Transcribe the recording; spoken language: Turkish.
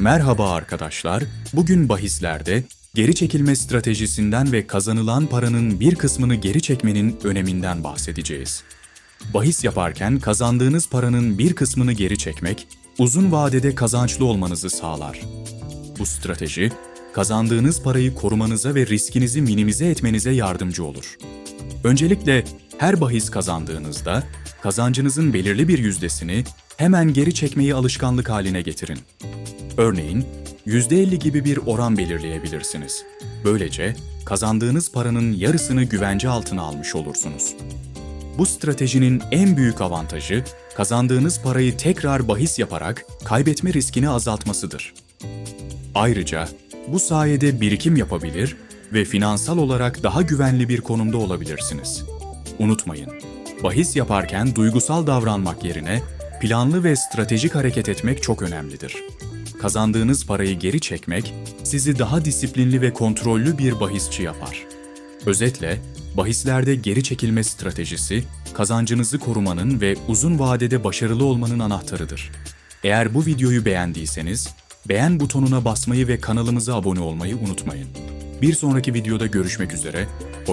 Merhaba arkadaşlar. Bugün bahislerde geri çekilme stratejisinden ve kazanılan paranın bir kısmını geri çekmenin öneminden bahsedeceğiz. Bahis yaparken kazandığınız paranın bir kısmını geri çekmek, uzun vadede kazançlı olmanızı sağlar. Bu strateji, kazandığınız parayı korumanıza ve riskinizi minimize etmenize yardımcı olur. Öncelikle her bahis kazandığınızda kazancınızın belirli bir yüzdesini hemen geri çekmeyi alışkanlık haline getirin. Örneğin %50 gibi bir oran belirleyebilirsiniz. Böylece kazandığınız paranın yarısını güvence altına almış olursunuz. Bu stratejinin en büyük avantajı kazandığınız parayı tekrar bahis yaparak kaybetme riskini azaltmasıdır. Ayrıca bu sayede birikim yapabilir ve finansal olarak daha güvenli bir konumda olabilirsiniz. Unutmayın, bahis yaparken duygusal davranmak yerine planlı ve stratejik hareket etmek çok önemlidir. Kazandığınız parayı geri çekmek sizi daha disiplinli ve kontrollü bir bahisçi yapar. Özetle, bahislerde geri çekilme stratejisi, kazancınızı korumanın ve uzun vadede başarılı olmanın anahtarıdır. Eğer bu videoyu beğendiyseniz, beğen butonuna basmayı ve kanalımıza abone olmayı unutmayın. Bir sonraki videoda görüşmek üzere,